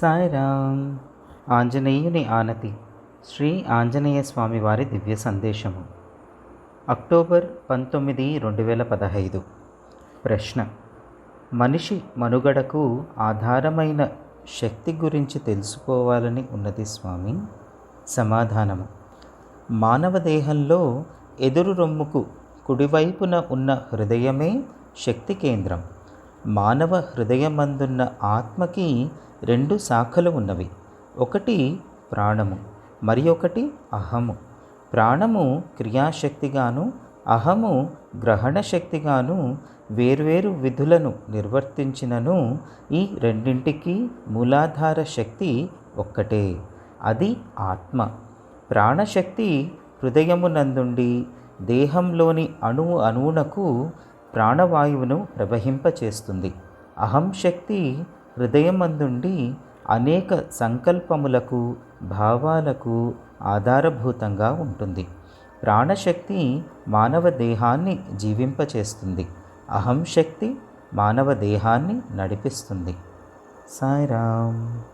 సాయిరామ్. ఆంజనేయుని ఆనతి. శ్రీ ఆంజనేయ స్వామి వారి దివ్య సందేశము. అక్టోబర్ పంతొమ్మిది రెండు వేల పదహైదు. ప్రశ్న. మనిషి మనుగడకు ఆధారమైన శక్తి గురించి తెలుసుకోవాలని ఉన్నది స్వామి? సమాధానము. మానవ దేహంలో ఎదురు రొమ్ముకు కుడివైపున ఉన్న హృదయమే శక్తి కేంద్రం. మానవ హృదయమందున్న ఆత్మకి రెండు శాఖలు ఉన్నవి. ఒకటి ప్రాణము మరి ఒకటి అహము. ప్రాణము క్రియాశక్తిగాను అహము గ్రహణ శక్తిగాను వేర్వేరు విధులను నిర్వర్తించినను ఈ రెండింటికి మూలాధార శక్తి ఒక్కటే అది ఆత్మ. ప్రాణశక్తి హృదయమునందుండి దేహంలోని అణువు అణువునకు ప్రాణవాయువును ప్రవహింపచేస్తుంది. అహం శక్తి హృదయమందుండి అనేక సంకల్పములకు భావాలకు ఆధారభూతంగా ఉంటుంది. ప్రాణశక్తి మానవ దేహాన్ని జీవింపచేస్తుంది. అహం శక్తి మానవ దేహాన్ని నడిపిస్తుంది. సాయిరామ్.